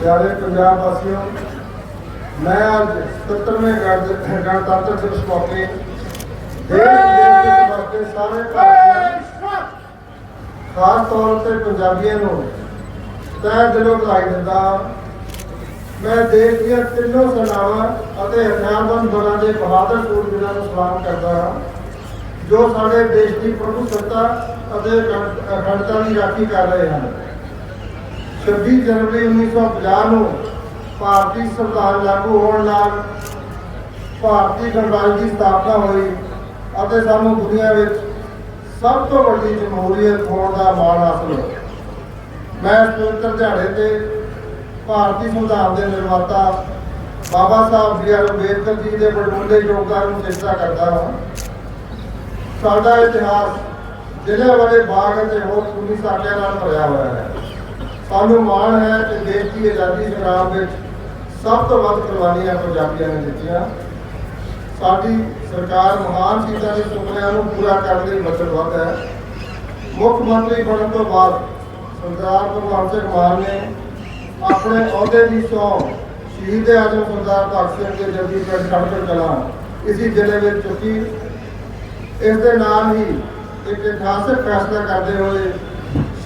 ਪਿਆਰੇ ਪੰਜਾਬ ਵਾਸੀਓ, ਮੈਂ ਅੱਜ 77ਵੇਂ ਗਣ- ਗਣਤੰਤਰ ਦਿਵਸ ਮੌਕੇ ਦੇਸ਼ ਦੇ ਵਾਸਤੇ ਸਾਰੇ ਭਾਰਤੀਆਂ ਖਾਸ ਤੌਰ ਤੇ ਪੰਜਾਬੀਆਂ ਨੂੰ ਤਹਿ ਦਿਲੋਂ ਵਧਾਈ ਦਿੰਦਾ ਹਾਂ। ਮੈਂ ਦੇਸ਼ ਦੀਆਂ ਤਿੰਨੋਂ ਸੈਨਾਵਾਂ ਅਤੇ ਹਥਿਆਰਬੰਦ ਬਲਾਂ ਦੇ ਬਹਾਦਰ ਸੂਰਬੀਰਾਂ ਨੂੰ ਸਲਾਮ ਕਰਦਾ ਹਾਂ, ਜੋ ਸਾਡੇ ਦੇਸ਼ ਦੀ ਪ੍ਰਭੂਸੱਤਾ ਅਤੇ ਅਖੰਡ- ਅਖੰਡਤਾ ਦੀ ਰਾਖੀ ਕਰ ਰਹੇ ਹਨ 26 ਜਨਵਰੀ 1950 ਨੂੰ ਭਾਰਤੀ ਸੰਵਿਧਾਨ ਲਾਗੂ ਹੋਣ ਨਾਲ ਭਾਰਤੀ ਗਣਰਾਜ ਦੀ ਸਥਾਪਨਾ ਹੋਈ ਅਤੇ ਸਾਨੂੰ ਦੁਨੀਆ ਵਿੱਚ ਸਭ ਤੋਂ ਵੱਡੀ ਜਮਹੂਰੀਅਤ ਹੋਣ ਦਾ ਮਾਣ ਹਾਸਲ ਹੋਇਆ। ਮੈਂ ਇਸ ਦਿਹਾੜੇ ਤੇ ਭਾਰਤੀ ਸੰਵਿਧਾਨ ਦੇ ਨਿਰਮਾਤਾ ਬਾਬਾ ਸਾਹਿਬ ਜੀ ਆਰ ਅੰਬੇਦਕਰ ਜੀ ਦੇ ਵੱਡਮੁੱਲੇ ਯੋਗਦਾਨ ਨੂੰ ਚੇਤਾ ਕਰਦਾ ਹਾਂ। ਸਾਡਾ ਇਤਿਹਾਸ ਜ਼ਿਲ੍ਹਿਆਂਵਾਲੇ ਬਾਗ ਅਤੇ ਹੋਰ ਖੂਨੀ ਸਾਕਿਆਂ ਨਾਲ ਭਰਿਆ ਹੋਇਆ ਹੈ। ਸਾਨੂੰ ਮਾਣ ਹੈ ਕਿ ਦੇਸ਼ ਦੀ ਆਜ਼ਾਦੀ ਸੰਗਰਾਮ ਵਿੱਚ ਸਭ ਤੋਂ ਵੱਧ ਕੁਰਬਾਨੀਆਂ ਪੰਜਾਬੀਆਂ ਨੇ ਦਿੱਤੀਆਂ। ਸਾਡੀ ਸਰਕਾਰ ਮਹਾਨ ਸ਼ਹੀਦਾਂ ਦੇ ਸੁਪਨਿਆਂ ਨੂੰ ਪੂਰਾ ਕਰਨ ਲਈ ਵਚਨਬੱਧ ਹੈ। ਮੁੱਖ ਮੰਤਰੀ ਬਣਨ ਤੋਂ ਬਾਅਦ ਸਰਦਾਰ ਭਗਵੰਤ ਸਿੰਘ ਮਾਨ ਨੇ ਆਪਣੇ ਅਹੁਦੇ ਦੀ ਸਹੁੰ ਸ਼ਹੀਦ ਆਜ਼ਮ ਸਰਦਾਰ ਭਗਤ ਸਿੰਘ ਦੇ ਜੱਦੀ ਪਿੰਡ ਖੜਕੜ ਕਲਾਂ, ਇਸੀ ਜ਼ਿਲ੍ਹੇ ਵਿੱਚ ਚੁੱਕੀ। ਇਸ ਦੇ ਨਾਲ ਹੀ ਇੱਕ ਇਤਿਹਾਸਕ ਫੈਸਲਾ ਕਰਦੇ ਹੋਏ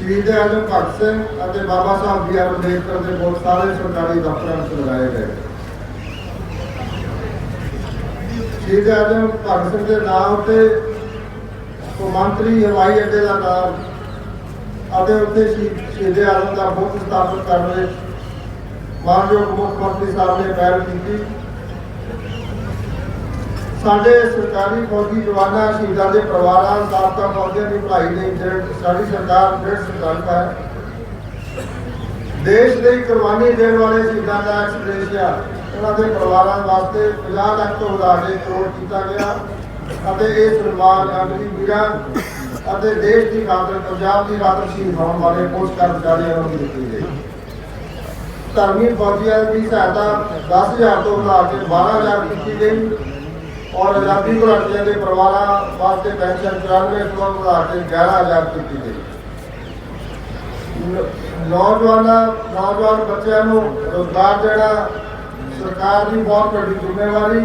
ਸ਼ਹੀਦ ਆਜ਼ਮ ਭਗਤ ਸਿੰਘ ਅਤੇ ਬਾਬਾ ਸਾਹਿਬ ਬੀ ਅੰਬੇਦਕਰ ਦੇ ਬਹੁਤ ਸਾਰੇ ਸਰਕਾਰੀ ਦਫ਼ਤਰਾਂ ਵਿੱਚ ਲਗਾਏ ਗਏ। ਸ਼ਹੀਦ ਆਜ਼ਮ ਭਗਤ ਸਿੰਘ ਦੇ ਨਾਮ ਉੱਤੇ ਕੌਮਾਂਤਰੀ ਹਵਾਈ ਅੱਡੇ ਦਾ ਨਾਮ ਅਤੇ ਉੱਥੇ ਸ਼ਹੀਦ ਸ਼ਹੀਦ ਦਾ ਬੁੱਤ ਸਥਾਪਿਤ ਕਰਨ ਵਿੱਚ ਮਾਨਯੋਗ ਮੁੱਖ ਮੰਤਰੀ ਸਾਹਿਬ ਨੇ ਪਹਿਲ ਕੀਤੀ। ਸਾਡੇ ਸਰਕਾਰੀ ਫੌਜੀ ਜਵਾਨਾਂ, ਸ਼ਹੀਦਾਂ ਦੇ ਪਰਿਵਾਰਾਂ, ਸਾਬਕਾ ਫੌਜੀਆਂ ਦੀ ਭਲਾਈ ਲਈ ਜਿਹੜਾ ਸਾਡੀ ਸਰਕਾਰ ਡੇਢ ਸੰਕਲਪ ਹੈ। ਦੇਸ਼ ਲਈ ਕੁਰਬਾਨੀ ਦੇਣ ਵਾਲੇ ਸ਼ਹੀਦਾਂ ਦਾ ਐਕਸਪ੍ਰੈਸ਼ੀਆ ਉਹਨਾਂ ਦੇ ਪਰਿਵਾਰਾਂ ਵਾਸਤੇ 50 ਲੱਖ ਤੋਂ ਵਧਾ ਕੇ ਕਰੋੜ ਕੀਤਾ ਗਿਆ ਅਤੇ ਇਹ ਸਨਮਾਨ ਅਗਲੀ ਵੀਰਾਂ ਅਤੇ ਦੇਸ਼ ਦੀ ਖਾਤਰ ਪੰਜਾਬ ਦੀ ਖਾਤਰ ਸ਼ਹੀਦ ਹੋਣ ਵਾਲੇ ਪੁਲਿਸ ਕਰਮਚਾਰੀਆਂ ਨੂੰ ਦਿੱਤੀ ਗਈ। ਧਰਮੀ ਫੌਜੀਆਂ ਦੀ ਸਹਾਇਤਾ 10000 ਤੋਂ ਵਧਾ ਕੇ 12000 ਕੀਤੀ ਗਈ। ਔਰ ਆਜ਼ਾਦੀ ਘੁਲਾਟੀਆਂ ਦੇ ਪਰਿਵਾਰਾਂ ਵਾਸਤੇ ਪੈਨਸ਼ਨ 94 ਤੋਂ ਵਧਾ ਕੇ 11000 ਕੀਤੀ ਗਈ। ਨੌਜਵਾਨਾਂ ਨੌਜਵਾਨ ਬੱਚਿਆਂ ਨੂੰ ਰੋਜ਼ਗਾਰ ਦੇਣਾ ਸਰਕਾਰ ਦੀ ਬਹੁਤ ਵੱਡੀ ਜ਼ਿੰਮੇਵਾਰੀ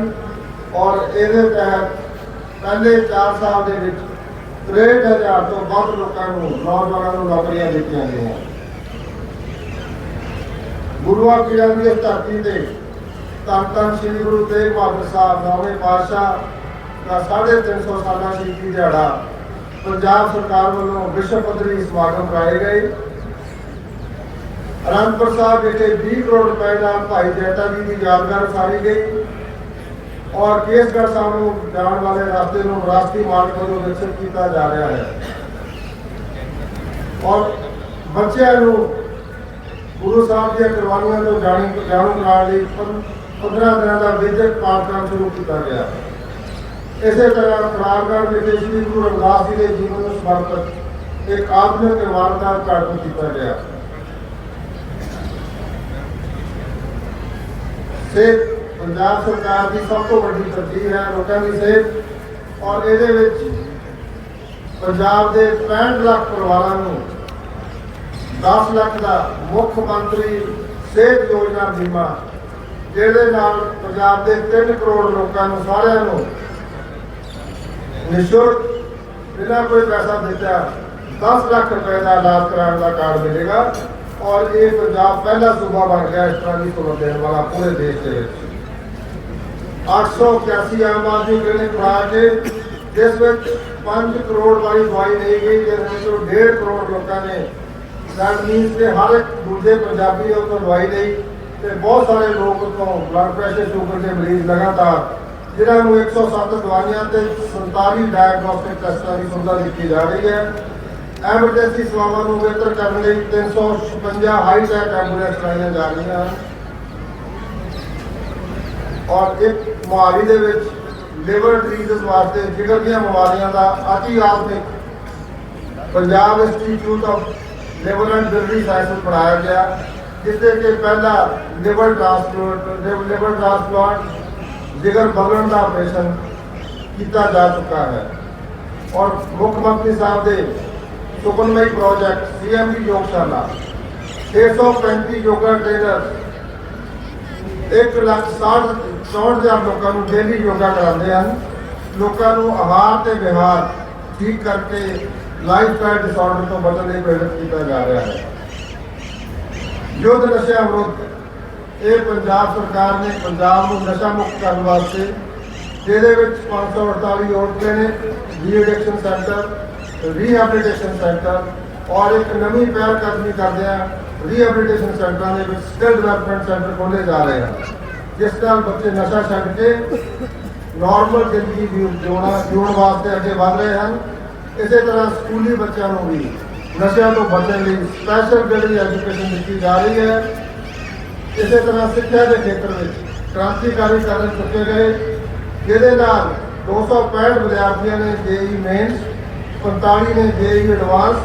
ਔਰ ਇਹਦੇ ਤਹਿਤ ਪਹਿਲੇ 4 ਸਾਲ ਦੇ ਵਿੱਚ 63000 ਤੋਂ ਵੱਧ ਲੋਕਾਂ ਨੂੰ ਨੌਜਵਾਨਾਂ ਨੂੰ ਨੌਕਰੀਆਂ ਦਿੱਤੀਆਂ ਗਈਆਂ। ਗੁਰੂਆਂ ਪੀਰਾਂ ਦੀ ਧਰਤੀ ਤੇ ਧੰਨ ਧੰਨ ਸ੍ਰੀ ਗੁਰੂ ਤੇਗ ਬਹਾਦਰ ਸਾਹਿਬ ਨੌਵੇਂ ਪਾਤਸ਼ਾਹ ਦਾ 350 ਸਾਲਾ ਸ਼ਹੀਦੀ ਦਿਹਾੜਾ ਪੰਜਾਬ ਸਰਕਾਰ ਵੱਲੋਂ ਵਿਸ਼ਵ ਪੱਧਰੀ ਸਮਾਗਮ ਕਰਾਏ ਗਏ। ਅਨੰਦਪੁਰ ਸਾਹਿਬ ਵਿਖੇ 20 ਕਰੋੜ ਰੁਪਏ ਨਾਲ ਭਾਈ ਜੈਤਾ ਜੀ ਦੀ ਯਾਦਗਾਰ ਉਸਾਰੀ ਗਈ ਔਰ ਕੇਸਗੜ੍ਹ ਸਾਹਿਬ ਨੂੰ ਜਾਣ ਵਾਲੇ ਰਸਤੇ ਨੂੰ ਰਾਸ਼ਟਰੀ ਮਾਰਗ ਵਜੋਂ ਵਿਕਸਿਤ ਕੀਤਾ ਜਾ ਰਿਹਾ ਹੈ। ਔਰ ਬੱਚਿਆਂ ਨੂੰ ਗੁਰੂ ਸਾਹਿਬ ਦੀਆਂ ਕੁਰਬਾਨੀਆਂ ਤੋਂ ਜਾਣੀ ਜਾਣੂ ਕਰਾਉਣ ਲਈ 15 ਦਿਨਾਂ ਦਾ ਵਿਦਿਅਕ ਪਾਠਕ੍ਰਮ ਸ਼ੁਰੂ ਕੀਤਾ ਗਿਆ। ਇਸੇ ਤਰ੍ਹਾਂ ਫਰਾਰਗੜ੍ਹ ਵਿਖੇ ਸ੍ਰੀ ਗੁਰੂ ਰਵਿਦਾਸ ਜੀ ਦੇ ਜੀਵਨ ਨੂੰ ਸਮਰਪਿਤ ਇੱਕ ਆਧੁਨਿਕ ਇਮਾਰਤ ਦਾ ਉਦਘਾਟਨ ਕੀਤਾ ਗਿਆ। ਸਿਹਤ, ਪੰਜਾਬ ਸਰਕਾਰ ਦੀ ਸਭ ਤੋਂ ਵੱਡੀ ਤਰਜੀਹ ਹੈ ਲੋਕਾਂ ਦੀ ਸਿਹਤ ਔਰ ਇਹਦੇ ਵਿੱਚ ਪੰਜਾਬ ਦੇ 65 ਲੱਖ ਪਰਿਵਾਰਾਂ ਨੂੰ 10 ਲੱਖ ਦਾ ਮੁੱਖ ਮੰਤਰੀ ਸਿਹਤ ਯੋਜਨਾ ਬੀਮਾ ਜਿਹਦੇ ਨਾਲ ਪੰਜਾਬ ਦੇ 3 ਕਰੋੜ ਲੋਕਾਂ ਨੂੰ, ਸਾਰਿਆਂ ਨੂੰ ਨਿਸ਼ੁਲਕ ਬਿਨਾਂ ਕੋਈ ਪੈਸਾ ਦਿੱਤਾ 10 ਲੱਖ ਰੁਪਏ ਦਾ ਇਲਾਜ ਕਰਾਉਣ ਦਾ ਕਾਰਡ ਮਿਲੇਗਾ ਔਰ ਇਹ ਪੰਜਾਬ ਪਹਿਲਾ ਸੂਬਾ ਬਣ ਗਿਆ ਇਸ ਤਰ੍ਹਾਂ ਦੀ ਸਹੂਲਤ ਦੇਣ ਵਾਲਾ ਪੂਰੇ ਦੇਸ਼ ਦੇ ਵਿੱਚ। 881 ਆਮ ਆਦਮੀ ਕਲੀਨਿਕ ਬਣਾ ਕੇ, ਜਿਸ ਵਿੱਚ 5 ਕਰੋੜ ਵਾਲੀ ਦਵਾਈ ਲਈ ਗਈ, ਜਿਸ ਵਿੱਚੋਂ 1.5 ਕਰੋੜ ਲੋਕਾਂ ਨੇ ਦੈਟ ਮੀਨਸ ਕਿ ਹਰ ਇੱਕ ਦੂਜੇ ਪੰਜਾਬੀ ਉਹ ਦਵਾਈ ਲਈ ਤੇ ਬਹੁਤ ਸਾਰੇ ਲੋਕ ਤੋਂ ਬਲੱਡ ਪ੍ਰੈਸ਼ਰ ਸ਼ੂਗਰ ਦੇ ਮਰੀਜ਼ ਲਗਾਤਾਰ, ਜਿਨ੍ਹਾਂ ਨੂੰ 107 ਦਵਾਈਆਂ ਤੇ 47 ਡਾਇਗਨੋਸਟਿਕ ਟੈਸਟਾਂ ਦੀ ਸੁਵਿਧਾ ਦਿੱਤੀ ਜਾ ਰਹੀ ਹੈ। ਐਮਰਜੈਂਸੀ ਸੇਵਾਵਾਂ ਨੂੰ ਬਿਹਤਰ ਕਰਨ ਲਈ 356 ਹਾਈ ਟੈਕ ਐਂਬੂਲੈਂਸ ਚਲਾਈਆਂ ਜਾ ਰਹੀਆਂ ਹਨ। ਔਰ ਇੱਕ ਮੁਹਾਲੀ ਦੇ ਵਿੱਚ ਲਿਵਰ ਡਿਜ਼ੀਜ਼ ਵਾਸਤੇ ਜਿਗਰ ਦੀਆਂ ਬਿਮਾਰੀਆਂ ਦਾ ਅਤੀ ਆਧੁਨਿਕ Punjab institute of liver and biliary science ਬਣਾਇਆ ਗਿਆ। ਜਿੱਥੇ ਕਿ ਪਹਿਲਾ ਲਿਵਰ ਟ੍ਰਾਂਸਪਲਾਂਟ ਲਿਵਰ ਟ੍ਰਾਂਸਪਲਾਂਟ ਜਿਗਰ ਬਦਲਣ ਦਾ ਆਪਰੇਸ਼ਨ ਕੀਤਾ ਜਾ ਚੁੱਕਾ ਹੈ। ਔਰ ਮੁੱਖ ਮੰਤਰੀ ਸਾਹਿਬ ਦੇ ਸੁਪਨਮਈ project CMB Yogshala 635 yoga trainer 1 lakh 60 ਹਜ਼ਾਰ ਲੋਕਾਂ ਨੂੰ ਡੇਲੀ ਯੋਗਾ ਕਰਾਉਂਦੇ ਹਨ। ਲੋਕਾਂ ਨੂੰ ਆਹਾਰ ਤੇ ਵਿਹਾਰ ਠੀਕ ਕਰਕੇ ਲਾਈਫ ਸਟਾਈਲ ਡਿਸਆਰਡਰ ਤੋਂ ਬਚਣ ਲਈ ਪ੍ਰੇਰਿਤ ਕੀਤਾ ਜਾ ਰਿਹਾ ਹੈ। ਯੁੱਧ ਨਸ਼ਿਆਂ ਵਿਰੁੱਧ ਇਹ ਪੰਜਾਬ ਸਰਕਾਰ ਨੇ ਪੰਜਾਬ ਨੂੰ ਨਸ਼ਾ ਮੁਕਤ ਕਰਨ ਵਾਸਤੇ ਜਿਹਦੇ ਵਿੱਚ 548 ਔਰ clinic deaddiction centre rehabilitation centre ਔਰ ਇੱਕ ਨਵੀਂ ਪਹਿਲ ਕਦਮੀ ਕਰਦੇ ਆ ਰੀਹੈਬਿਲਿਟੇਸ਼ਨ ਸੈਂਟਰਾਂ ਦੇ ਵਿੱਚ ਸਕਿੱਲ ਡਿਵੈਲਪਮੈਂਟ ਸੈਂਟਰ ਖੋਲ੍ਹੇ ਜਾ ਰਹੇ ਹਨ, ਜਿਸ ਨਾਲ ਬੱਚੇ ਨਸ਼ਾ ਛੱਡ ਕੇ ਨਾਰਮਲ ਜ਼ਿੰਦਗੀ ਜਿਉ- ਜਿਉਣਾ ਜਿਉਣ ਵਾਸਤੇ ਅੱਗੇ ਵਧ ਰਹੇ ਹਨ। ਇਸੇ ਤਰ੍ਹਾਂ ਸਕੂਲੀ ਬੱਚਿਆਂ ਨੂੰ ਵੀ ਨਸ਼ਿਆਂ ਤੋਂ ਬਚਣ ਲਈ ਸਪੈਸ਼ਲ ਜਿਹੜੀ ਐਜੂਕੇਸ਼ਨ ਦਿੱਤੀ ਜਾ ਰਹੀ ਹੈ। ਇਸੇ ਤਰ੍ਹਾਂ ਸਿੱਖਿਆ ਦੇ ਖੇਤਰ ਵਿੱਚ ਕ੍ਰਾਂਤੀਕਾਰੀ ਕਦਮ ਚੁੱਕੇ ਗਏ, ਜਿਹਦੇ ਨਾਲ 265 ਵਿਦਿਆਰਥੀਆਂ ਨੇ ਜੇਈ ਮੇਨਸ 45 ਨੇ ਜੇਈ ਐਡਵਾਂਸ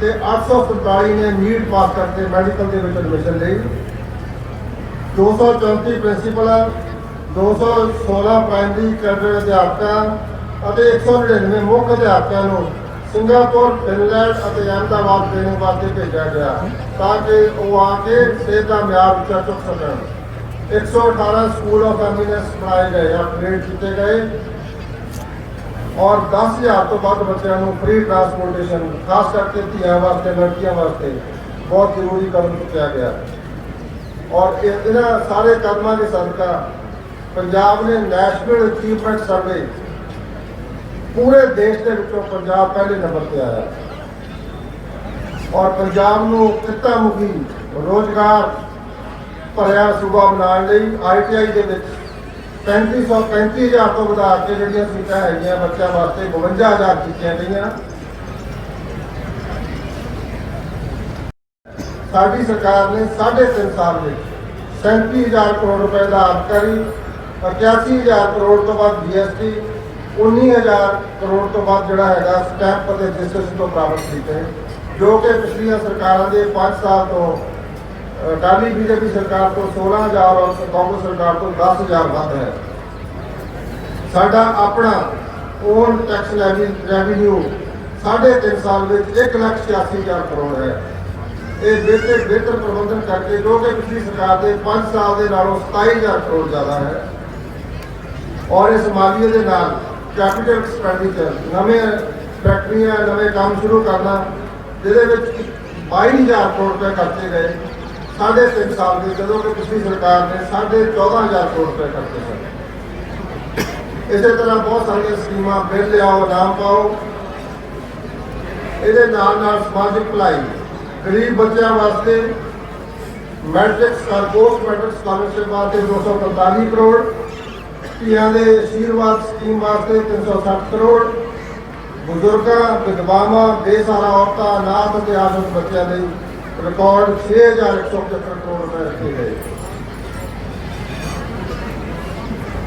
ਤੇ 847 ਨੇ ਨੀਟ ਪਾਸ ਕਰਕੇ ਮੈਡੀਕਲ ਦੇ ਵਿੱਚ ਐਡਮਿਸ਼ਨ ਲਈ। 234 ਪ੍ਰਿੰਸੀਪਲਾਂ 216 ਪ੍ਰਾਇਮਰੀ ਕੈਡਰ ਅਧਿਆਪਕਾਂ ਅਤੇ 199 ਮੁੱਖ ਅਧਿਆਪਕਾਂ ਨੂੰ ਸਿੰਗਾਪੁਰ, ਫਿਨਲੈਂਡ ਅਤੇ ਅਹਿਮਦਾਬਾਦ ਟ੍ਰੇਨਿੰਗ ਵਾਸਤੇ ਭੇਜਿਆ ਗਿਆ ਤਾਂ ਕਿ ਉਹ ਆ ਕੇ ਸਿਹਤ ਦਾ ਮਿਆਰ ਉੱਚਾ ਚੁੱਕ ਸਕਣ। 118 ਸਕੂਲ ਆਫ ਐਮੀਨੈਂਸ ਬਣਾਏ ਗਏ ਅਪਗ੍ਰੇਡ ਕੀਤੇ ਗਏ ਔਰ 10000 ਤੋਂ ਵੱਧ ਬੱਚਿਆਂ ਨੂੰ ਫ੍ਰੀ ਟਰਾਂਸਪੋਰਟੇਸ਼ਨ ਖਾਸ ਕਰਕੇ ਧੀਆਂ ਵਾਸਤੇ, ਲੜਕੀਆਂ ਵਾਸਤੇ ਬਹੁਤ ਜ਼ਰੂਰੀ ਕਦਮ ਚੁੱਕਿਆ ਗਿਆ। ਔਰ ਇਹ- ਇਹਨਾਂ ਸਾਰੇ ਕਦਮਾਂ ਦੇ ਸਦਕਾ ਪੰਜਾਬ ਨੇ ਨੈਸ਼ਨਲ ਅਚੀਵਮੈਂਟ ਸਰਵੇ ਪੂਰੇ ਦੇਸ਼ ਦੇ ਵਿੱਚੋਂ ਪੰਜਾਬ ਪਹਿਲੇ ਨੰਬਰ ਤੇ ਆਇਆ। ਔਰ ਪੰਜਾਬ ਨੂੰ ਕਿੱਤਾ ਮੁਖੀ ਰੋਜ਼ਗਾਰ ਭਰਿਆ ਸੂਬਾ ਬਣਾਉਣ ਲਈ ਆਈਟੀਆਈ ਦੇ ਵਿੱਚ 3500 35000 ਤੋਂ ਵਧਾ ਕੇ ਜਿਹੜੀਆਂ ਸੀਟਾਂ ਹੈਗੀਆਂ ਬੱਚਿਆਂ ਵਾਸਤੇ 52000 ਕੀਤੀਆਂ ਗਈਆਂ। ਸਾਡੀ ਸਰਕਾਰ ਨੇ 3.5 ਸਾਲ ਵਿੱਚ 37000 ਕਰੋੜ ਰੁਪਏ ਦਾ ਆਬਕਾਰੀ 81000 ਕਰੋੜ ਤੋਂ ਵੱਧ ਜੀਐਸਟੀ 19000 ਕਰੋੜ ਤੋਂ ਵੱਧ ਜਿਹੜਾ ਹੈਗਾ ਸਟੈਂਪ ਅਤੇ ਰਜਿਸਟ੍ਰੇਸ਼ਨ ਤੋਂ ਪ੍ਰਾਪਤ ਕੀਤੇ ਜੋ ਕਿ ਪਿਛਲੀਆਂ ਸਰਕਾਰਾਂ ਦੇ 5 ਸਾਲ ਤੋਂ ਅ, ਅਕਾਲੀ ਬੀਜੇਪੀ ਸਰਕਾਰ ਤੋਂ 16000 ਔਰ ਕਾਂਗਰਸ ਸਰਕਾਰ ਤੋਂ 10000 ਵੱਧ ਹੈ। ਸਾਡਾ ਆਪਣਾ ਓਨ ਟੈਕਸ ਰੈਵਨਿਊ ਸਾਢੇ ਤਿੰਨ ਸਾਲ ਵਿੱਚ 186000 ਕਰੋੜ ਹੈ। ਇਹ ਬਿਹਤਰ ਬਿਹਤਰ ਪ੍ਰਬੰਧਨ ਕਰਕੇ ਜੋ ਕਿ ਪਿਛਲੀ ਸਰਕਾਰ ਦੇ 5 ਸਾਲ ਦੇ ਨਾਲੋਂ 27000 ਕਰੋੜ ਜ਼ਿਆਦਾ ਹੈ। ਔਰ ਇਸ ਮਾਲੀਏ ਦੇ ਨਾਲ ਕੈਪੀਟਲ ਐਕਸਪੈਂਡੀਚਰ ਨਵੇਂ ਫੈਕਟਰੀਆਂ, ਨਵੇਂ ਕੰਮ ਸ਼ੁਰੂ ਕਰਨਾ, ਜਿਹਦੇ ਵਿੱਚ 22000 ਕਰੋੜ ਰੁਪਏ ਖਰਚੇ ਗਏ। ਸਾਢੇ ਤਿੰਨ ਸਾਲ ਦੇ, ਜਦੋਂ ਕਿ ਪਿਛਲੀ ਸਰਕਾਰ ਨੇ ਸਾਢੇ 14000 ਕਰੋੜ ਰੁਪਏ ਖਰਚੇ ਸਨ ਇਸੇ ਤਰ੍ਹਾਂ ਬਹੁਤ ਸਾਰੀਆਂ ਸਕੀਮਾਂ, ਬਿੱਲ ਲਿਆਓ, ਨਾਮ ਪਾਓ। ਇਹਦੇ ਨਾਲ ਨਾਲ ਸਮਾਜਿਕ ਭਲਾਈ, ਗਰੀਬ ਬੱਚਿਆਂ ਵਾਸਤੇ ਮੈਟ੍ਰਿਕ ਸਰਕੋਸ ਮੈਟ੍ਰਿਕ ਸਕਾਲਰਸ਼ਿਪ ਵਾਸਤੇ 245 ਕਰੋੜ। ਧੀਆਂ ਦੇ ਆਸ਼ੀਰਵਾਦ ਸਕੀਮ ਵਾਸਤੇ 360 ਕਰੋੜ, ਬਜ਼ੁਰਗਾਂ, ਵਿਧਵਾਵਾਂ, ਬੇਸਹਾਰਾ ਔਰਤਾਂ, ਅਨਾਥ ਅਤੇ ਆਸ਼ਰਿਤ ਬੱਚਿਆਂ ਲਈ ਰਿਕਾਰਡ 6175 ਕਰੋੜ ਰੁਪਏ ਰੱਖੇ ਗਏ।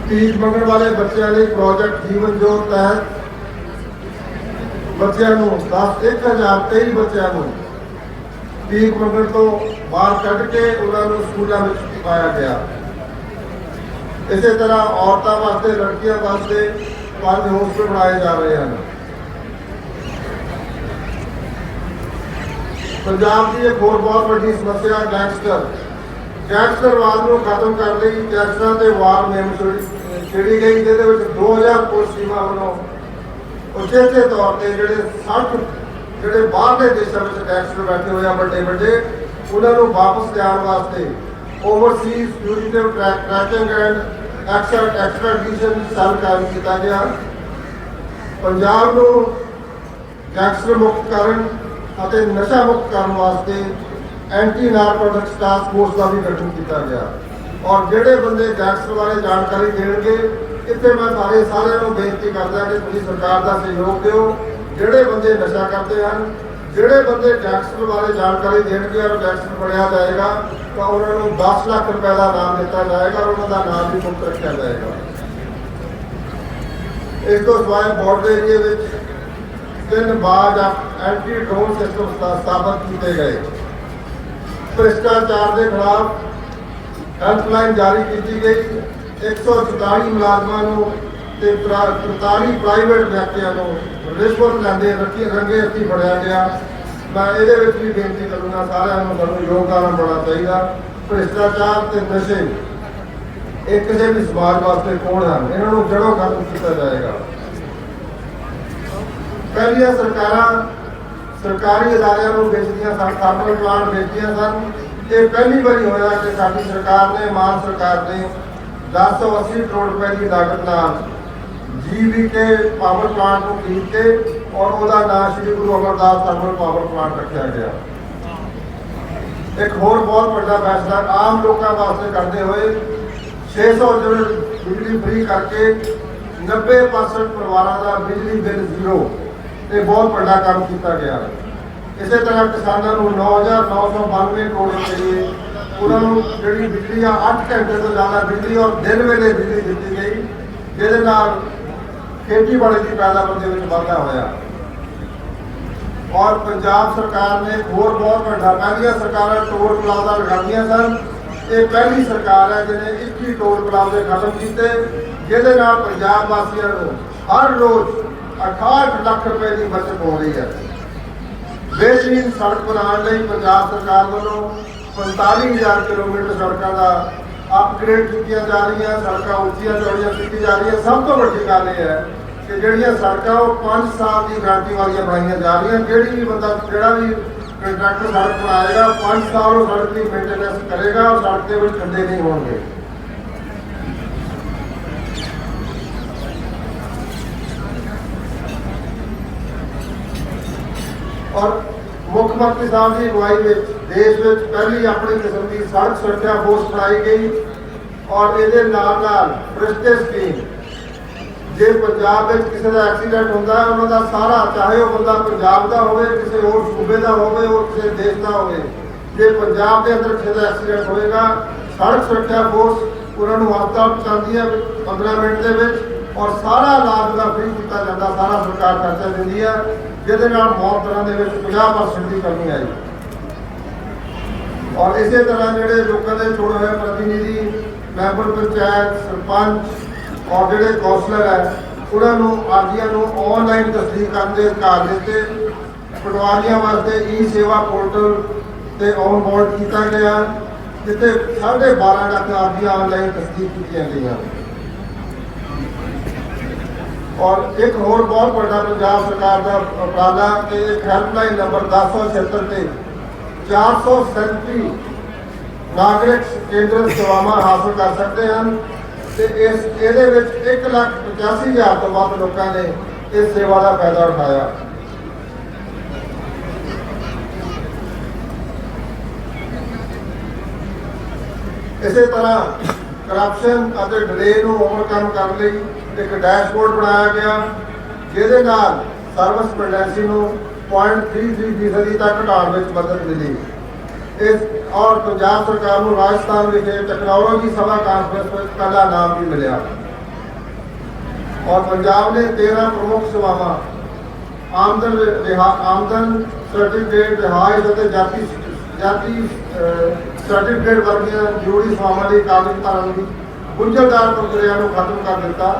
ਫੀਸ ਮੰਗਣ ਵਾਲੇ ਬੱਚਿਆਂ ਲਈ ਪ੍ਰੋਜੈਕਟ ਜੀਵਨ ਜੋਤ ਤਹਿਤ ਬੱਚਿਆਂ ਨੂੰ 10 1023 ਬੱਚਿਆਂ ਨੂੰ ਭੀਖ ਮੰਗਣ ਤੋਂ ਬਾਹਰ ਕੱਢ ਕੇ ਉਹਨਾਂ ਨੂੰ ਸਕੂਲਾਂ ਵਿੱਚ ਪਾਇਆ ਗਿਆ। ਇਸੇ ਤਰ੍ਹਾਂ ਔਰਤਾਂ ਵਾਸਤੇ, ਲੜਕੀਆਂ ਵਾਸਤੇ ਪੰਜ ਹੋਸਟਲ ਬਣਾਏ ਜਾ ਰਹੇ ਹਨ। ਪੰਜਾਬ ਦੀ ਇੱਕ ਹੋਰ ਬਹੁਤ ਵੱਡੀ ਸਮੱਸਿਆ ਗੈਂਗਸਟਰ। ਗੈਂਗਸਟਰਵਾਦ ਨੂੰ ਖਤਮ ਕਰਨ ਲਈ ਗੈਂਗਸਟਰਾਂ ਤੇ ਵਾਰ ਮੁਹਿੰਮ ਛੇੜੀ- ਗਈ, ਜਿਹਦੇ ਵਿੱਚ 2000 ਪੁਲਿਸ ਟੀਮਾਂ ਵੱਲੋਂ ਉਚੇਚੇ ਤੌਰ ਤੇ ਜਿਹੜੇ 60 ਜਿਹੜੇ ਬਾਹਰਲੇ ਦੇਸ਼ਾਂ ਵਿੱਚ ਗੈਂਗਸਟਰ ਬੈਠੇ ਹੋਏ ਆ ਵੱਡੇ ਵੱਡੇ ਉਹਨਾਂ ਨੂੰ ਵਾਪਸ ਲਿਆਉਣ ਵਾਸਤੇ overseas fugitive tracking and extra extradition cell ਕਾਇਮ ਕੀਤਾ ਗਿਆ। ਪੰਜਾਬ ਨੂੰ ਗੈਂਗਸਟਰ ਮੁਕਤ ਕਰਨ ਅਤੇ ਨਸ਼ਾ ਮੁਕਤ ਕਰਨ ਵਾਸਤੇ ਐਂਟੀ ਨਾਰਕੋਟਿਕਸ ਟਾਸਕ ਫੋਰਸ ਦਾ ਵੀ ਗਠਨ ਕੀਤਾ ਗਿਆ। ਔਰ ਜਿਹੜੇ ਬੰਦੇ ਗੈਂਗਸਟਰ ਬਾਰੇ ਜਾਣਕਾਰੀ ਦੇਣਗੇ, ਇੱਥੇ ਮੈਂ ਸਾਰੇ ਸਾਰਿਆਂ ਨੂੰ ਬੇਨਤੀ ਕਰਦਾ ਕਿ ਤੁਸੀਂ ਸਰਕਾਰ ਦਾ ਸਹਿਯੋਗ ਦਿਓ। ਜਿਹੜੇ ਬੰਦੇ ਨਸ਼ਾ ਕਰਦੇ ਹਨ ਜਿਹੜੇ ਬੰਦੇ ਗੈਂਗਸਟਰ ਬਾਰੇ ਜਾਣਕਾਰੀ ਦੇਣਗੇ ਔਰ ਗੈਂਗਸਟਰ ਬਣਿਆ ਜਾਏਗਾ, ਤਾਂ ਉਹਨਾਂ ਨੂੰ 10 ਲੱਖ ਰੁਪਏ ਦਾ ਨਾਮ ਦਿੱਤਾ ਜਾਏਗਾ ਔਰ ਉਹਨਾਂ ਦਾ ਨਾਮ ਵੀ ਮੁਕਤ ਰੱਖਿਆ ਜਾਏਗਾ। ਇਸ ਤੋਂ ਸਿਵਾਏ ਬਾਰਡਰ ਏਰੀਏ ਵਿੱਚ ਤਿੰਨ ਬਾਜ ਐਂਟੀ ਡਰੋਨ ਸਿਸਟਮ ਸਥਾਪਿਤ ਕੀਤੇ ਗਏ। ਭ੍ਰਿਸ਼ਟਾਚਾਰ ਦੇ ਖਿਲਾਫ ਹੈਲਪਲਾਈਨ ਜਾਰੀ ਕੀਤੀ ਗਈ। 144 ਮੁਲਾਜ਼ਮਾਂ ਨੂੰ ਤੇ 43 ਪ੍ਰਾਈਵੇਟ ਵਿਅਕਤੀਆਂ ਨੂੰ ਰਿਸ਼ਵਤ ਲੈਂਦੇ ਰੱਖੀ ਰੰਗੇ ਹੱਥੀ ਫੜਿਆ ਗਿਆ। ਮੈਂ ਇਹਦੇ ਵਿੱਚ ਵੀ ਬੇਨਤੀ ਕਰੂੰਗਾ, ਸਾਰਿਆਂ ਨੂੰ ਸਾਨੂੰ ਯੋਗਦਾਨ ਪਾਉਣਾ ਚਾਹੀਦਾ। ਭ੍ਰਿਸ਼ਟਾਚਾਰ ਤੇ ਨਸ਼ੇ, ਇਹ ਕਿਸੇ ਵੀ ਸਮਾਜ ਵਾਸਤੇ ਕੋਣ ਹਨ। ਇਹਨਾਂ ਨੂੰ ਜੜੋਂ ਖਤਮ ਕੀਤਾ ਜਾਏਗਾ। ਪਹਿਲੀਆਂ ਸਰਕਾਰਾਂ ਸਰਕਾਰੀ ਅਦਾਰਿਆਂ ਨੂੰ ਵੇਚਦੀਆਂ ਸਨ, ਥਰਮਲ ਪਲਾਂਟ ਵੇਚਦੀਆਂ ਸਨ। ਇਹ ਪਹਿਲੀ ਵਾਰੀ ਹੋਇਆ ਕਿ ਸਾਡੀ ਸਰਕਾਰ ਨੇ, ਮਾਨ ਸਰਕਾਰ ਨੇ 1080 ਕਰੋੜ ਰੁਪਏ ਦੀ ਲਾਗਤ ਨਾਲ ਜੀਵੀਕੇ ਪਾਵਰ ਪਲਾਂਟ ਨੂੰ ਖਰੀਦ ਕੇ ਔਰ ਉਹਦਾ ਨਾਮ Shri Guru Amardas thermal power plant ਰੱਖਿਆ ਗਿਆ। ਇੱਕ ਹੋਰ ਬਹੁਤ ਵੱਡਾ ਫੈਸਲਾ, ਆਮ ਲੋਕਾਂ ਵਾਸਤੇ ਕਰਦੇ ਹੋਏ 600 ਯੂਨਿਟ ਬਿਜਲੀ ਫ੍ਰੀ ਕਰਕੇ 90% ਪਰਿਵਾਰਾਂ ਦਾ ਬਿਜਲੀ ਬਿੱਲ ਜ਼ੀਰੋ ਇਹ ਬਹੁਤ ਵੱਡਾ ਕੰਮ ਕੀਤਾ ਗਿਆ। ਇਸੇ ਤਰ੍ਹਾਂ ਕਿਸਾਨਾਂ ਨੂੰ 9992 ਕਰੋੜ ਰੁਪਏ ਉਹਨਾਂ ਨੂੰ ਜਿਹੜੀ ਬਿਜਲੀ ਆ 8 ਘੰਟੇ ਤੋਂ ਜ਼ਿਆਦਾ ਬਿਜਲੀ ਔਰ ਦਿਨ ਵੇਲੇ ਬਿਜਲੀ ਦਿੱਤੀ ਗਈ। ਜਿਹਦੇ ਨਾਲ ਖੇਤੀਬਾੜੀ ਦੀ ਪੈਦਾਵਾਰ ਦੇ ਵਿੱਚ ਵਾਧਾ ਹੋਇਆ। ਔਰ ਪੰਜਾਬ ਸਰਕਾਰ ਨੇ ਹੋਰ ਬਹੁਤ ਵੱਡਾ, ਪਹਿਲੀਆਂ ਸਰਕਾਰਾਂ ਟੋਲ ਪਲਾਜ਼ਾ ਲਗਾਉਂਦੀਆਂ ਸਨ। ਇਹ ਪਹਿਲੀ ਸਰਕਾਰ ਹੈ ਜਿਹਨੇ 21 ਟੋਲ ਪਲਾਜ਼ੇ ਖਤਮ ਕੀਤੇ, ਜਿਹਦੇ ਨਾਲ ਪੰਜਾਬ ਵਾਸੀਆਂ ਨੂੰ ਹਰ ਰੋਜ਼ 68 ਲੱਖ ਰੁਪਏ ਦੀ ਬਚਤ ਹੋ ਰਹੀ ਹੈ। ਬੇਹਤਰੀਨ ਸੜਕ ਬਣਾਉਣ ਲਈ ਪੰਜਾਬ ਸਰਕਾਰ ਵੱਲੋਂ 45000 ਕਿਲੋਮੀਟਰ ਸੜਕਾਂ ਦਾ ਅਪਗ੍ਰੇਡ ਕੀਤੀਆਂ ਜਾ ਰਹੀਆਂ ਸੜਕਾਂ ਉੱਚੀਆਂ ਚੌੜੀਆਂ ਕੀਤੀ ਜਾ ਰਹੀਆਂ ਸਭ ਤੋਂ ਵੱਡੀ ਗੱਲ ਇਹ ਹੈ ਕਿ ਜਿਹੜੀਆਂ ਸੜਕਾਂ ਉਹ 5 ਸਾਲ ਦੀ ਗਾਰੰਟੀ ਵਾਲੀਆਂ ਬਣਾਈਆਂ ਜਾ ਰਹੀਆਂ ਜਿਹੜੀ ਵੀ ਬੰਦਾ ਜਿਹੜਾ ਵੀ ਕੰਟਰੈਕਟਰ ਸੜਕ ਬਣਾਏਗਾ 5 ਸਾਲ ਉਹ ਸੜਕ ਦੀ ਮੇਨਟੇਨੈਂਸ ਕਰੇਗਾ ਔਰ ਸੜਕ ਦੇ ਵਿੱਚ ਖੱਡੇ ਨਹੀਂ ਹੋਣਗੇ ਔਰ ਮੁੱਖ ਮੰਤਰੀ ਸਾਹਿਬ ਦੀ ਅਗਵਾਈ ਵਿੱਚ ਦੇਸ਼ ਵਿੱਚ ਪਹਿਲੀ ਆਪਣੀ ਕਿਸਮ ਦੀ ਸੜਕ ਸੁਰੱਖਿਆ ਫੋਰਸ ਬਣਾਈ ਗਈ ਔਰ ਇਹਦੇ ਨਾਲ ਨਾਲ ਫਰਿਸ਼ਤੇ ਸਕੀਮ ਜੇ ਪੰਜਾਬ ਵਿੱਚ ਕਿਸੇ ਦਾ ਐਕਸੀਡੈਂਟ ਹੁੰਦਾ ਹੈ, ਉਹਨਾਂ ਦਾ ਸਾਰਾ, ਚਾਹੇ ਉਹ ਬੰਦਾ ਪੰਜਾਬ ਦਾ ਹੋਵੇ, ਕਿਸੇ ਹੋਰ ਸੂਬੇ ਦਾ ਹੋਵੇ, ਉਹ ਕਿਸੇ ਦੇਸ਼ ਦਾ ਹੋਵੇ, ਜੇ ਪੰਜਾਬ ਦੇ ਅੰਦਰ ਕਿਸੇ ਦਾ ਐਕਸੀਡੈਂਟ ਹੋਏਗਾ, ਸੜਕ ਸੁਰੱਖਿਆ ਫੋਰਸ ਉਹਨਾਂ ਨੂੰ ਹਸਪਤਾਲ ਪਹੁੰਚਾਉਂਦੀ ਹੈ 15 ਮਿੰਟ ਦੇ ਵਿੱਚ ਔਰ ਸਾਰਾ ਇਲਾਜ ਦਾ ਫ੍ਰੀ ਕੀਤਾ ਜਾਂਦਾ, ਸਾਰਾ ਸਰਕਾਰ ਖਰਚਾ ਦਿੰਦੀ ਹੈ। ਜਿਹਦੇ ਨਾਲ ਮੌਤ ਦਰਾਂ ਦੇ ਵਿੱਚ 50% ਦੀ ਕਮੀ ਆਈ। ਔਰ ਇਸੇ ਤਰ੍ਹਾਂ ਜਿਹੜੇ ਲੋਕਾਂ ਦੇ ਚੁਣੇ ਹੋਏ ਪ੍ਰਤੀਨਿਧੀ, ਮੈਂਬਰ ਪੰਚਾਇਤ, ਸਰਪੰਚ ਔਰ ਜਿਹੜੇ ਕੌਂਸਲਰ ਹੈ, ਉਹਨਾਂ ਨੂੰ ਅਰਜ਼ੀਆਂ ਨੂੰ ਆਨਲਾਈਨ ਤਸਦੀਕ ਕਰਨ ਦੇ ਅਧਿਕਾਰ ਦਿੱਤੇ। ਪਟਵਾਰੀਆਂ ਵਾਸਤੇ ਈ ਸੇਵਾ ਪੋਰਟਲ ਤੇ ਆਨਬੋਰਡ ਕੀਤਾ ਗਿਆ, ਜਿੱਥੇ 12.5 ਲੱਖ ਅਰਜ਼ੀਆਂ ਆਨਲਾਈਨ ਤਸਦੀਕ ਕੀਤੀਆਂ ਗਈਆਂ। ਔਰ ਇੱਕ ਹੋਰ ਬਹੁਤ ਵੱਡਾ ਪੰਜਾਬ ਸਰਕਾਰ ਦਾ ਉਪਰਾਲਾ ਕਿ ਇੱਕ ਹੈਲਪਲਾਈਨ ਨੰਬਰ 1076 ਤੇ 437 ਨਾਗਰਿਕ ਕੇਂਦਰ ਸੇਵਾਵਾਂ ਹਾਸਲ ਕਰ ਸਕਦੇ ਹਨ ਤੇ ਇਸ ਇਹਦੇ ਵਿੱਚ 185000 ਤੋਂ ਵੱਧ ਲੋਕਾਂ ਨੇ ਇਸ ਸੇਵਾ ਦਾ ਫਾਇਦਾ ਉਠਾਇਆ। ਇਸੇ ਤਰ੍ਹਾਂ ਕਰਪਸ਼ਨ ਅਤੇ ਡਰੇ ਨੂੰ ਓਵਰਕਮ ਕਰਨ ਲਈ ਇੱਕ ਡੈਸ਼ਬੋਰਡ ਬਣਾਇਆ ਗਿਆ, ਜਿਹਦੇ ਨਾਲ ਸਰਵਿਸ ਪੈਂਡੈਂਸੀ ਨੂੰ 0.33 ਫੀਸਦੀ ਤੱਕ ਘਟਾਉਣ ਵਿੱਚ ਮਦਦ ਮਿਲੀ। ਇਸ ਔਰ ਪੰਜਾਬ ਸਰਕਾਰ ਨੂੰ ਰਾਜਸਥਾਨ ਵਿਖੇ ਟੈਕਨੋਲੋਜੀ ਸਭਾ ਕਾਨਫਰੰਸ ਵਿੱਚ ਪਹਿਲਾ ਨਾਮ ਵੀ ਮਿਲਿਆ। ਔਰ ਪੰਜਾਬ ਨੇ 13 ਪ੍ਰਮੁੱਖ ਸੇਵਾਵਾਂ ਆਮਦਨ ਰਿਹਾ ਆਮਦਨ ਸਰਟੀਫਿਕੇਟ ਰਿਹਾਇਸ਼ ਅਤੇ ਜਾਤੀ ਜਾਤੀ ਸਰਟੀਫਿਕੇਟ ਵਰਗੀਆਂ ਜ਼ਰੂਰੀ ਸੇਵਾਵਾਂ ਲਈ ਕਾਗਜ਼ ਭਰਨ ਦੀ ਗੁੰਝਲਦਾਰ ਪ੍ਰਕਿਰਿਆ ਨੂੰ ਖਤਮ ਕਰ ਦਿੱਤਾ।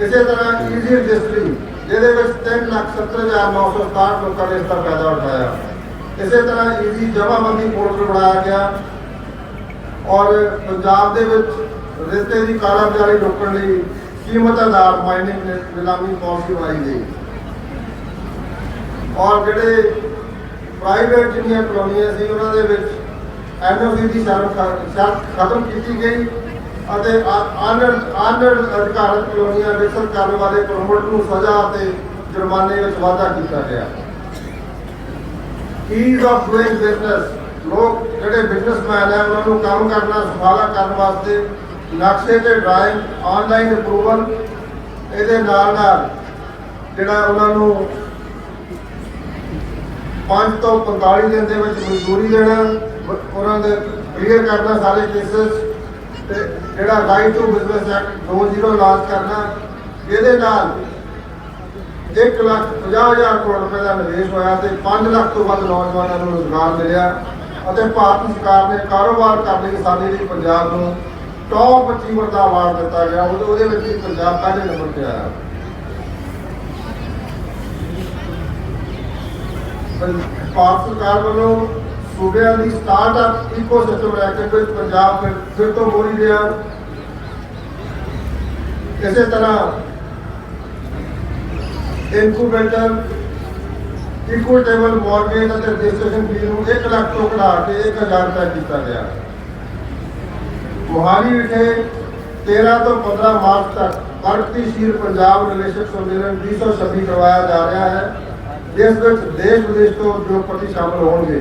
ਇਸੇ ਤਰ੍ਹਾਂ ਈਜ਼ੀ ਰਜਿਸਟਰੀ ਜਿਹਦੇ ਵਿੱਚ 370967 ਲੋਕਾਂ ਨੇ ਇਸ ਦਾ ਫਾਇਦਾ ਉਠਾਇਆ। ਇਸੇ ਤਰ੍ਹਾਂ ਈਜ਼ੀ ਜਮਾਬੰਦੀ ਪੋਰਟਲ ਬਣਾਇਆ ਗਿਆ। ਔਰ ਪੰਜਾਬ ਦੇ ਵਿੱਚ ਰਿਸ਼ਤੇ ਦੀ ਕਾਰਗੁਜ਼ਾਰੀ ਰੋਕਣ ਲਈ ਕੀਮਤ ਆਧਾਰ ਮਾਈਨਿੰਗ ਨਿਲਾਮੀ ਪਾਲਿਸੀ ਬਣਾਈ ਗਈ। ਔਰ ਜਿਹੜੇ ਪ੍ਰਾਈਵੇਟ ਜਿਹੜੀਆਂ ਕਲੋਨੀਆਂ ਸੀ, ਉਹਨਾਂ ਦੇ ਵਿੱਚ ਐਨਓਸੀ ਦੀ ਸ਼ਰਤ ਖ- ਸ਼ਰਤ ਖਤਮ ਕੀਤੀ ਗਈ। ਅਤੇ ਆਨਰ ਆਨਰ ਅਧਿਕਾਰਤ ਕਲੋਨੀਆਂ ਵਿਕਸਤ ਕਰਨ ਵਾਲੇ ਪ੍ਰਮੋਟਰ ਨੂੰ ਸਜ਼ਾ ਅਤੇ ਜੁਰਮਾਨੇ ਵਿੱਚ ਵਾਧਾ ਕੀਤਾ ਗਿਆ। ਈਜ਼ ਆਫ ਡੂਇੰਗ ਬਿਜ਼ਨਸ ਲੋਕ ਜਿਹੜੇ ਬਿਜ਼ਨਸਮੈਨ ਹੈ, ਉਹਨਾਂ ਨੂੰ ਕੰਮ ਕਰਨਾ ਸੁਖਾਲਾ ਕਰਨ ਵਾਸਤੇ ਨਕਸ਼ੇ ਤੇ ਡਰਾਇੰਗ ਆਨਲਾਈਨ ਅਪਰੂਵਲ ਇਹਦੇ ਨਾਲ ਨਾਲ ਜਿਹੜਾ ਉਹਨਾਂ ਨੂੰ 5 ਤੋਂ 45 ਦਿਨ ਦੇ ਵਿੱਚ ਮਜ਼ਦੂਰੀ ਦੇਣਾ, ਉਹਨਾਂ ਦੇ ਕਲੀਅਰ ਕਰਨਾ ਸਾਰੇ ਕੇਸਸ ਤੇ ਜਿਹੜਾ right to business act 20 launch ਕਰਨਾ, ਇਹਦੇ ਨਾਲ 1 ਲੱਖ 50 ਹਜ਼ਾਰ ਕਰੋੜ ਰੁਪਏ ਦਾ ਨਿਵੇਸ਼ ਹੋਇਆ ਤੇ 5 ਲੱਖ ਤੋਂ ਵੱਧ ਨੌਜਵਾਨਾਂ ਨੂੰ ਰੋਜ਼ਗਾਰ ਮਿਲਿਆ ਅਤੇ ਭਾਰਤ ਸਰਕਾਰ ਨੇ ਕਾਰੋਬਾਰ ਕਰਨ ਲਈ ਕਿਸਾਨੀ ਲਈ ਪੰਜਾਬ ਨੂੰ ਟੌਪ ਅਚੀਵਰ ਦਾ ਅਵਾਰਡ ਦਿੱਤਾ ਗਿਆ ਉਹਦੇ ਉਹਦੇ ਵਿੱਚ ਵੀ ਪੰਜਾਬ ਪਹਿਲੇ ਨੰਬਰ ਤੇ ਆਇਆ। ਭਾਰਤ ਸਰਕਾਰ ਵੱਲੋਂ ਸੂਬਿਆਂ ਦੀ ਸਟਾਰਟਅਪ ਇਕੋਸਿਸਟਮ ਰੈਕਟ ਵਿੱਚ ਪੰਜਾਬ ਫਿਰ ਤੋਂ ਮੋਰੀ ਰਿਹਾ ਇਸੇ ਤਰ੍ਹਾਂ ਇਨਕੂਬੇਟਰ ਇਕੁਇਟੇਬਲ ਮਾਰਗੇਜ ਅਤੇ ਰਜਿਸਟ੍ਰੇਸ਼ਨ ਫੀਸ ਨੂੰ 1 ਲੱਖ ਤੋਂ ਘਟਾ ਕੇ 1000 ਰੁਪਏ ਕੀਤਾ ਗਿਆ। ਮੋਹਾਲੀ ਵਿਖੇ 13 ਤੋਂ 15 ਮਾਰਚ ਤੱਕ ਪ੍ਰਗਤੀਸ਼ੀਲ ਪੰਜਾਬ ਨਿਵੇਸ਼ਕ ਸੰਮੇਲਨ 2026 ਕਰਵਾਇਆ ਜਾ ਰਿਹਾ ਹੈ, ਜਿਸ ਵਿੱਚ ਦੇਸ਼ ਵਿਦੇਸ਼ ਤੋਂ ਉਦਯੋਗਪਤੀ ਸ਼ਾਮਲ ਹੋਣਗੇ।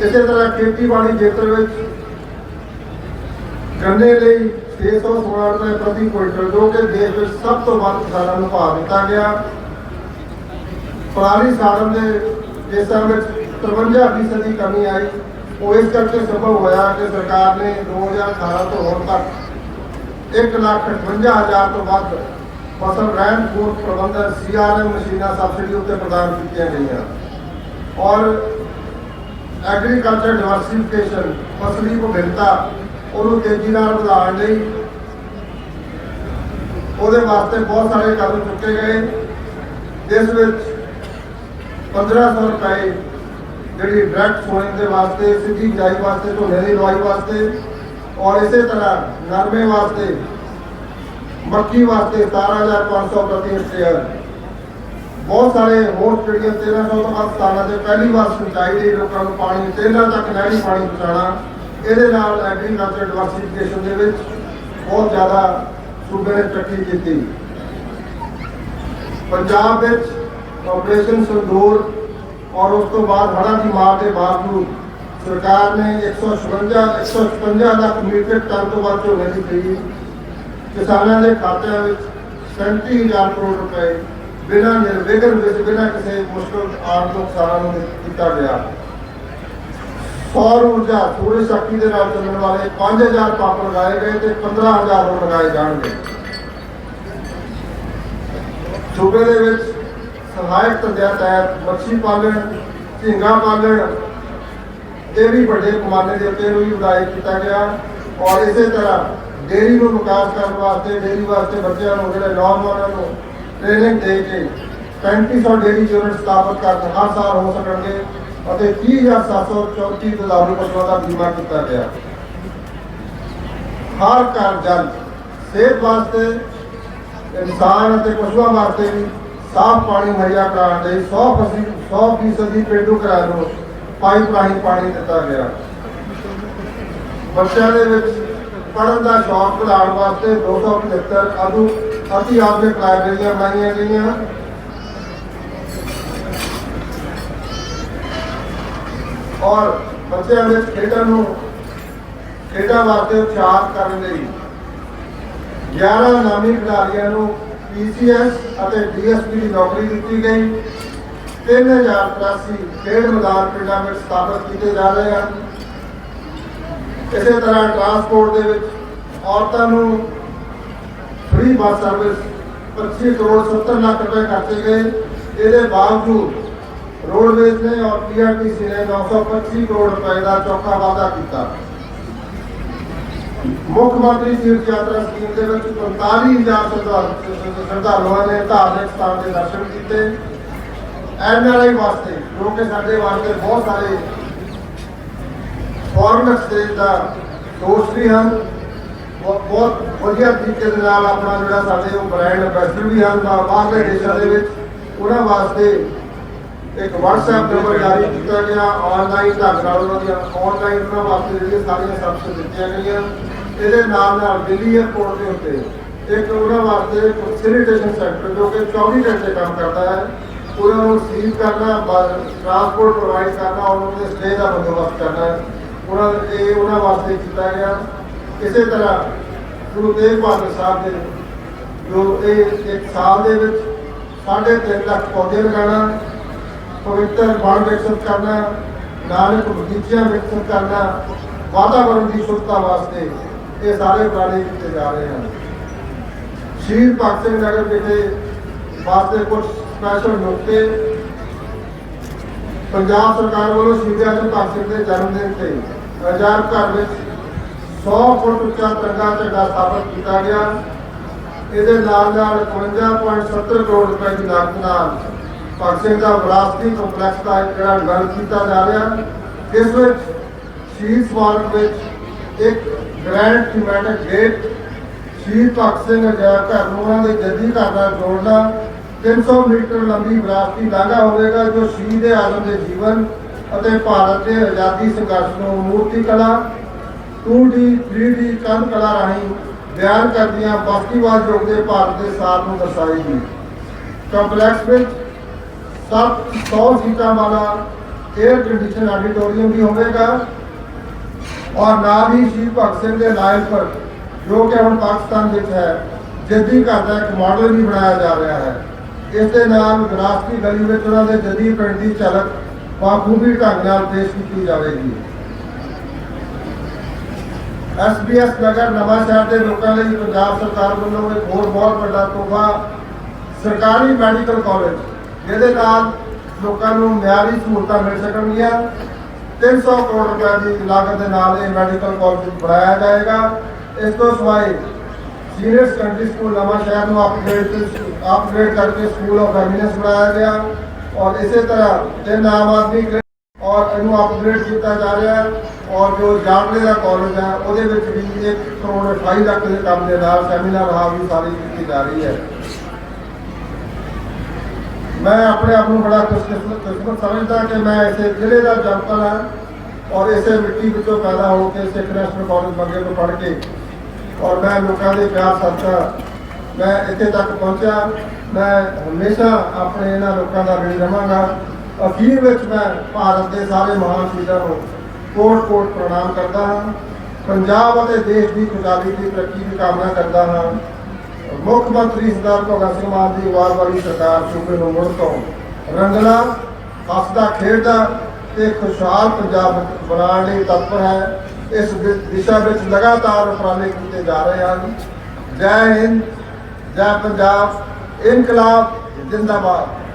ਇਸੇ ਤਰ੍ਹਾਂ ਖੇਤੀਬਾੜੀ ਖੇਤਰ ਵਿੱਚ ਗੰਨੇ ਲਈ 616 ਰੁਪਏ ਪ੍ਰਤੀ ਕੁਇੰਟਲ, ਜੋ ਕਿ ਦੇਸ਼ ਵਿੱਚ ਸਭ ਤੋਂ ਵੱਧ ਕਿਸਾਨਾਂ ਨੂੰ ਭਾਅ ਦਿੱਤਾ ਗਿਆ। ਪਰਾਲੀ ਸਾੜਨ ਦੇ ਕੇਸਾਂ ਵਿੱਚ 53 ਫੀਸਦੀ ਦੀ ਕਮੀ ਆਈ। ਉਹ ਇਸ ਕਰਕੇ ਸੰਭਵ ਹੋਇਆ ਕਿ ਸਰਕਾਰ ਨੇ 2018 ਤੋਂ ਹੋਰ ਤੱਕ 1 ਲੱਖ 58 ਹਜ਼ਾਰ ਤੋਂ ਵੱਧ ਫਸਲ ਰਹਿਣ ਖੂਨ ਪ੍ਰਬੰਧਨ ਸੀਆਰਐਮ ਮਸ਼ੀਨਾਂ ਸਬਸਿਡੀ ਉੱਤੇ ਪ੍ਰਦਾਨ ਕੀਤੀਆਂ ਗਈਆਂ। ਔਰ ਐਗਰੀਕਲਚਰ ਡਿਵਰਸਿਫਿਕੇਸ਼ਨ, ਫਸਲੀ ਵਿਭਿੰਨਤਾ, ਉਹਨੂੰ ਤੇਜ਼ੀ ਨਾਲ ਵਧਾਉਣ ਲਈ ਉਹਦੇ ਵਾਸਤੇ ਬਹੁਤ ਸਾਰੇ ਕਦਮ ਚੁੱਕੇ ਗਏ। ਜਿਸ ਵਿੱਚ 1500 ਰੁਪਏ ਜਿਹੜੀ ਡਾਇਰੈਕਟ ਸੋਇੰਗ ਦੇ ਵਾਸਤੇ, ਸਿੱਧੀ ਬਿਜਾਈ ਵਾਸਤੇ, ਝੋਨੇ ਦੀ ਲਵਾਈ ਵਾਸਤੇ ਔਰ ਇਸੇ ਤਰ੍ਹਾਂ ਨਰਮੇ ਵਾਸਤੇ, ਮੱਕੀ ਵਾਸਤੇ 17500 ਪ੍ਰਤੀ ਹੈਕਟੇਅਰ। ਬਹੁਤ ਸਾਰੇ ਹੋਰ ਜਿਹੜੀਆਂ 1300 ਤੋਂ ਵੱਧ ਸਥਾਨਾਂ ਤੇ ਪਹਿਲੀ ਵਾਰ ਸਿੰਚਾਈ ਲਈ ਲੋਕਾਂ ਨੂੰ ਪਾਣੀ ਤੇਲਾਂ ਤੱਕ ਨਹਿਰੀ ਪਾਣੀ ਪਹੁੰਚਾਉਣਾ, ਇਹਦੇ ਨਾਲ ਐਗਰੀਕਲਚਰ ਡਿਵਰਸਿਫਿਕੇਸ਼ਨ ਦੇ ਵਿੱਚ ਬਹੁਤ ਜ਼ਿਆਦਾ ਸੂਬੇ ਨੇ ਤਰੱਕੀ ਕੀਤੀ। ਪੰਜਾਬ ਵਿੱਚ ਆਪਰੇਸ਼ਨ ਸੰਦੂਰ ਔਰ ਉਸ ਤੋਂ ਬਾਅਦ ਹੜ੍ਹਾਂ ਦੀ ਮਾਰ ਦੇ ਬਾਵਜੂਦ ਸਰਕਾਰ ਨੇ 156 156 ਲੱਖ ਮੀਟ੍ਰਿਕ ਟਨ ਤੋਂ ਵੱਧ ਝੋਨੇ ਦੀ ਖਰੀਦ, ਕਿਸਾਨਾਂ ਦੇ ਖਾਤਿਆਂ ਵਿੱਚ 37000 ਕਰੋੜ ਰੁਪਏ ਬਿਨਾਂ ਨਿਰਵਿਘਨ ਵਿੱਚ ਬਿਨਾਂ ਕਿਸੇ ਮੁਸ਼ਕਲ ਆਉਣ ਤੋਂ ਕਿਸਾਨਾਂ ਨੂੰ ਦਿੱਤਾ ਗਿਆ। ਸੌਰ ਊਰਜਾ ਸੂਰਜ ਸ਼ਕਤੀ ਦੇ ਨਾਲ ਚੱਲਣ ਵਾਲੇ 5000 ਪੰਪ ਲਗਾਏ ਗਏ ਤੇ 15000 ਹੋਰ ਲਗਾਏ ਜਾਣਗੇ। ਸੂਬੇ ਦੇ ਵਿੱਚ ਸਹਾਇਕ ਧੰਦਿਆਂ ਤਹਿਤ ਮੱਛੀ ਪਾਲਣ, ਝੀਂਗਾ ਪਾਲਣ ਇਹ ਵੀ ਵੱਡੇ ਪੈਮਾਨੇ ਦੇ ਉੱਤੇ ਵੀ ਉਦਾਈ ਕੀਤਾ ਗਿਆ ਔਰ ਇਸੇ ਤਰ੍ਹਾਂ ਡੇਰੀ ਨੂੰ ਵਿਕਾਸ ਕਰਨ ਵਾਸਤੇ ਡੇਰੀ ਵਾਸਤੇ ਬੱਚਿਆਂ ਨੂੰ, ਜਿਹੜੇ ਨੌਜਵਾਨਾਂ ਨੂੰ ਟ੍ਰੇਨਿੰਗ ਦੇ ਕੇ 3500 ਡੇਰੀ ਯੂਨਿਟ ਸਥਾਪਿਤ ਕਰਨ ਹਰ ਸਾਲ ਹੋ ਸਕਣਗੇ ਅਤੇ 30734 ਦੁਧਾਰੂ ਪਸ਼ੂਆਂ ਦਾ ਬੀਮਾ ਕੀਤਾ ਗਿਆ। ਹਰ ਘਰ ਜਲ, ਸਿਹਤ ਵਾਸਤੇ ਇਨਸਾਨ ਅਤੇ ਪਸ਼ੂਆਂ ਵਾਸਤੇ ਵੀ ਸਾਫ਼ ਪਾਣੀ ਮੁਹੱਈਆ ਕਰਾਉਣ ਲਈ 100 ਫੀਸਦੀ 100 ਫੀਸਦੀ ਪੇਂਡੂ ਘਰਾਂ ਨੂੰ ਪਾਈਪ ਰਾਹੀਂ ਪਾਣੀ ਦਿੱਤਾ ਗਿਆ। ਬੱਚਿਆਂ ਦੇ ਵਿੱਚ ਪੜਨ ਦਾ ਸ਼ੌਕ ਵਧਾਉਣ ਵਾਸਤੇ 275 ਅਦੂ ਅਤੀ ਆਧੁਨਿਕ ਲਾਇਬ੍ਰੇਰੀਆਂ ਬਣਾਈਆਂ ਗਈਆਂ ਔਰ ਬੱਚਿਆਂ ਵਿੱਚ ਖੇਡਾਂ ਨੂੰ, ਖੇਡਾਂ ਵਾਸਤੇ ਉਤਸ਼ਾਹਤ ਕਰਨ ਲਈ 11 ਨਾਮੀ ਖਿਡਾਰੀਆਂ ਨੂੰ ਪੀਸੀਐਸ ਅਤੇ ਡੀਐਸਪੀ ਦੀ ਨੌਕਰੀ ਦਿੱਤੀ ਗਈ। 3083 ਖੇਡ ਮੈਦਾਨ ਪਿੰਡਾਂ ਵਿੱਚ ਸਥਾਪਿਤ ਕੀਤੇ ਜਾ ਰਹੇ ਹਨ। ਇਸੇ ਤਰ੍ਹਾਂ ਟਰਾਂਸਪੋਰਟ ਦੇ ਵਿੱਚ ਔਰਤਾਂ ਨੂੰ free bus service 25 crore 70 lakh ਰੁਪਏ ਖਰਚੇ ਗਏ। ਇਹਦੇ ਬਾਵਜੂਦ ਰੋਡਵੇਜ਼ ਨੇ ਔਰ ਪੀਆਰਟੀਸੀ ਨੇ 925 ਕਰੋੜ ਰੁਪਏ ਦਾ ਚੌਕਾ ਵਾਅਦਾ ਕੀਤਾ। ਮੁੱਖ ਮੰਤਰੀ ਤੀਰਥ ਯਾਤਰਾ ਸਕੀਮ ਦੇ ਵਿੱਚ 45000 ਸ਼ਰਧਾਲੂ- ਸ਼ਰਧਾਲੂਆਂ ਨੇ ਧਾਰਮਿਕ ਸਥਾਨ ਦੇ ਦਰਸ਼ਨ ਕੀਤੇ। ਐਨਆਰਆਈ ਵਾਸਤੇ ਜੋ ਕਿ ਸਾਡੇ ਵਾਸਤੇ ਬਹੁਤ ਸਾਰੇ ਫੋਰਨ ਐਕਸਚੇਂਜ ਦਾ ਦੋਸਤ ਵੀ ਹਨ। ਬਹੁਤ ਬਹੁਤ ਵਧੀਆ ਤਰੀਕੇ ਦੇ ਨਾਲ ਆਪਣਾ ਜਿਹੜਾ ਸਾਡੇ ਉਹ ਬ੍ਰਾਂਡ ਐਂਬੈਸਡਰ ਵੀ ਹਨ ਬਾਹਰਲੇ ਦੇਸ਼ਾਂ ਦੇ ਵਿੱਚ, ਉਹਨਾਂ ਵਾਸਤੇ ਇੱਕ WhatsApp ਨੰਬਰ ਜਾਰੀ ਕੀਤਾ ਗਿਆ ਆਨਲਾਈਨ ਢੰਗ ਨਾਲ ਉਹਨਾਂ ਦੀਆਂ ਆਨਲਾਈਨ ਉਹਨਾਂ ਵਾਸਤੇ ਜਿਹੜੀਆਂ ਸਾਰੀਆਂ ਸਰਵਿਸ ਦਿੱਤੀਆਂ ਗਈਆਂ। ਇਹਦੇ ਨਾਲ ਨਾਲ ਦਿੱਲੀ 에ਅਰਪੋਰਟ ਦੇ ਉੱਤੇ ਇੱਕ ਉਹਨਾਂ ਵਾਸਤੇ ਫੈਸਿਲਿਟੇਸ਼ਨ ਸੈਂਟਰ ਜੋ ਕਿ 24 ਘੰਟੇ ਕੰਮ ਕਰਦਾ ਹੈ, ਉਹਨਾਂ ਨੂੰ ਰਿਸੀਵ ਕਰਨਾ ਟਰਾਂਸਪੋਰਟ ਪ੍ਰੋਵਾਈਡ ਕਰਨਾ, ਉਹਨਾਂ ਦੇ ਸਟੇ ਦਾ ਬੰਦੋਬਸਤ ਕਰਨਾ ਉਹਨਾਂ ਇਹ ਉਹਨਾਂ ਵਾਸਤੇ ਕੀਤਾ ਗਿਆ। ਇਸੇ ਤਰ੍ਹਾਂ ਗੁਰੂ ਤੇਗ ਬਹਾਦਰ ਸਾਹਿਬ ਦੇ ਜੋ ਇਹ ਇੱਕ ਸਾਲ ਦੇ ਵਿੱਚ ਸਾਢੇ ਤਿੰਨ ਲੱਖ ਪੌਦੇ ਲਗਾਉਣਾ, ਪਵਿੱਤਰ ਬਣ ਵਿਕਸਿਤ ਕਰਨਾ, ਨਾਨਕ ਬਗੀਚਿਆਂ ਵਿਕਸਿਤ ਕਰਨਾ ਵਾਤਾਵਰਣ ਦੀ ਸ਼ੁੱਧਤਾ ਵਾਸਤੇ ਇਹ ਸਾਰੇ ਉਪਰਾਲੇ ਕੀਤੇ ਜਾ ਰਹੇ ਹਨ। ਸ਼ਹੀਦ ਭਗਤ ਸਿੰਘ ਨਗਰ ਵਿਖੇ ਵਾਸਤੇ ਕੁਝ ਸਪੈਸ਼ਲ ਨੁਕਤੇ ਪੰਜਾਬ ਸਰਕਾਰ ਵੱਲੋਂ ਸ਼ਹੀਦ ਆਜਮ ਭਗਤ ਸਿੰਘ ਦੇ ਜਨਮ ਦਿਨ ਤੇ ਅਜਾਇਬ ਘਰ ਵਿੱਚ 100 ਫੁੱਟ ਉੱਚਾ ਤਿਰੰਗਾ ਝੰਡਾ ਸਥਾਪਿਤ ਕੀਤਾ ਗਿਆ। ਇਹਦੇ ਨਾਲ ਨਾਲ 51.70 ਕਰੋੜ ਰੁਪਏ ਦੀ ਲਾਗਤ ਨਾਲ ਭਗਤ ਸਿੰਘ ਦਾ ਵਿਰਾਸਤੀ ਕੰਪਲੈਕਸ ਦਾ ਇੱਕ ਜਿਹੜਾ ਡਿਵੈਲਪ ਕੀਤਾ ਜਾ ਰਿਹਾ। ਇਸ ਵਿੱਚ ਸ਼ਹੀਦ ਸਮਾਰਕ ਵਿੱਚ ਇੱਕ ਗ੍ਰੈਂਡ ਥੀਮੈਟਿਕ ਗੇਟ ਸ਼ਹੀਦ ਭਗਤ ਸਿੰਘ ਅਜਾਇਬ ਘਰ ਨੂੰ ਉਹਨਾਂ ਦੇ ਜੱਦੀ ਘਰ ਨਾਲ ਜੋੜਨਾ 300 ਮੀਟਰ ਲੰਬੀ ਵਿਰਾਸਤੀ ਲਾਂਘਾ ਹੋਵੇਗਾ, ਜੋ ਸ਼ਹੀਦ ਆਲਮ ਦੇ ਜੀਵਨ ਅਤੇ ਭਾਰਤ ਦੇ ਆਜ਼ਾਦੀ ਸੰਘਰਸ਼ ਨੂੰ ਮੂਰਤੀ ਕਲਾ 2D 3D ਕੰਧ ਕਲਾ ਰਾਹੀਂ ਬਿਆਨ ਕਰਦੀਆਂ ਬਾਸਕੀਬਾਲ ਯੁੱਗ ਦੇ ਭਾਰਤ ਦੇ ਸਾਥ ਨੂੰ ਦਰਸਾਏਗੀ ਕੰਪਲੈਕਸ ਵਿੱਚ ਸੱਤ 100 ਸੀਟਾਂ ਵਾਲਾ 에ਅਰ ਕੰਡੀਸ਼ਨ ਆਡੀਟੋਰੀਅਮ ਵੀ ਹੋਵੇਗਾ ਔਰ ਨਾਲ ਹੀ ਸ਼ਹੀਦ ਭਗਤ ਸਿੰਘ ਦੇ ਲਾਇਲ ਪਰ, ਜੋ ਕਿ ਹੁਣ ਪਾਕਿਸਤਾਨ ਵਿੱਚ ਹੈ, ਜੱਦੀ ਘਰ ਦਾ ਇੱਕ ਮਾਡਲ ਵੀ ਬਣਾਇਆ ਜਾ ਰਿਹਾ ਹੈ। ਇਸ ਦੇ ਨਾਲ ਵਿਰਾਸਤੀ ਗਲੀ ਵਿੱਚ ਉਹਨਾਂ ਦੇ ਜੱਦੀ ਪਿੰਡ ਦੀ ਝਲਕ ਬਾਖੂਬੀ ਢੰਗ ਨਾਲ ਪੇਸ਼ ਕੀਤੀ ਜਾਵੇਗੀ। ਐਸਬੀਐਸ ਨਗਰ ਨਵਾਂਸ਼ਹਿਰ ਦੇ ਲੋਕਾਂ ਲਈ ਪੰਜਾਬ ਸਰਕਾਰ ਵੱਲੋਂ ਇੱਕ ਹੋਰ ਬਹੁਤ ਵੱਡਾ ਤੋਹਫਾ ਸਰਕਾਰੀ ਮੈਡੀਕਲ ਕਾਲਜ, ਜਿਹਦੇ ਨਾਲ ਲੋਕਾਂ ਨੂੰ ਮਿਆਰੀ ਸਹੂਲਤਾਂ ਮਿਲ ਸਕਣਗੀਆਂ। 300 ਕਰੋੜ ਰੁਪਏ ਦੀ ਲਾਗਤ ਦੇ ਨਾਲ ਇਹ ਮੈਡੀਕਲ ਕਾਲਜ ਬਣਾਇਆ ਜਾਏਗਾ। ਇਸ ਤੋਂ ਸਿਵਾਏ ਸੀਨੀਅਰ ਸੈਕੰਡਰੀ ਸਕੂਲ ਨਵਾਂਸ਼ਹਿਰ ਨੂੰ ਅਪਗ੍ਰੇਡ ਅਪਗ੍ਰੇਡ ਕਰਕੇ ਸਕੂਲ ਆਫ ਐਮੀਨੈਂਸ ਬਣਾਇਆ ਗਿਆ ਔਰ ਇਸੇ ਤਰ੍ਹਾਂ ਤਿੰਨ ਆਮ ਆਦਮੀ ਔਰ ਇਹਨੂੰ ਅਪਗ੍ਰੇਡ ਕੀਤਾ ਜਾ ਰਿਹਾ ਹੈ। ਔਰ ਜੋ ਜਾਟਲੇ ਦਾ ਕਾਲਜ ਹੈ, ਉਹਦੇ ਵਿੱਚ ਵੀ 1 ਕਰੋੜ 28 ਲੱਖ ਦੇ ਕੰਮ ਦੇ ਨਾਲ ਸੈਮੀਨਾਰ ਹਾਲ ਵੀ ਸਾਰੀ ਕੀਤੀ ਜਾ ਰਹੀ ਹੈ। ਮੈਂ ਆਪਣੇ ਆਪ ਨੂੰ ਬੜਾ ਖੁਸ਼ਕਿਸਮਤ ਕਿਸਮਤ ਸਮਝਦਾ ਕਿ ਮੈਂ ਇਸੇ ਜ਼ਿਲ੍ਹੇ ਦਾ ਜਨਤਲ ਹਾਂ ਔਰ ਇਸੇ ਮਿੱਟੀ ਵਿੱਚੋਂ ਪੈਦਾ ਹੋ ਕੇ ਸਿੱਖ ਨੈਸ਼ਨਲ ਕਾਲਜ ਬੰਗੇ ਤੋਂ ਪੜ੍ਹ ਕੇ ਔਰ ਮੈਂ ਲੋਕਾਂ ਦੇ ਪਿਆਰ ਸਦਕਾ ਮੈਂ ਇੱਥੇ ਤੱਕ ਪਹੁੰਚਿਆ। ਮੈਂ ਹਮੇਸ਼ਾ ਆਪਣੇ ਇਹਨਾਂ ਲੋਕਾਂ ਦਾ ਰਣੀ ਰਵਾਂਗਾ ਅਖੀਰ ਵਿੱਚ ਮੈਂ ਭਾਰਤ ਦੇ ਸਾਰੇ ਮਹਾਨ ਸ਼ਹੀਦਾਂ ਨੂੰ ਕੋਟ ਕੋਟ ਪ੍ਰਣਾਮ ਕਰਦਾ ਹਾਂ। ਪੰਜਾਬ ਅਤੇ ਦੇਸ਼ ਦੀ ਖੁਸ਼ਹਾਲੀ ਦੀ ਤਰੱਕੀ ਦੀ ਕਾਮਨਾ ਕਰਦਾ ਹਾਂ। ਮੁੱਖ ਮੰਤਰੀ ਸਰਦਾਰ ਭਗਤ ਸਿੰਘ ਮਾਨ ਦੀ ਵਾਰ ਵਾਲੀ ਸਰਕਾਰ ਸੂਬੇ ਨੂੰ ਮੁੜ ਤੋਂ ਰੰਗਲਾ ਹੱਸਦਾ, ਖੇਡਦਾ ਤੇ ਖੁਸ਼ਹਾਲ ਪੰਜਾਬ ਬਣਾਉਣ ਲਈ ਤਤਪਰ ਹੈ। ਇਸ ਦਿਸ਼ਾ ਵਿੱਚ ਲਗਾਤਾਰ ਉਪਰਾਲੇ ਕੀਤੇ ਜਾ ਰਹੇ ਹਨ। ਜੈ ਹਿੰਦ, ਜੈ ਪੰਜਾਬ, ਇਨਕਲਾਬ, ਜਿੰਦਾਬਾਦ।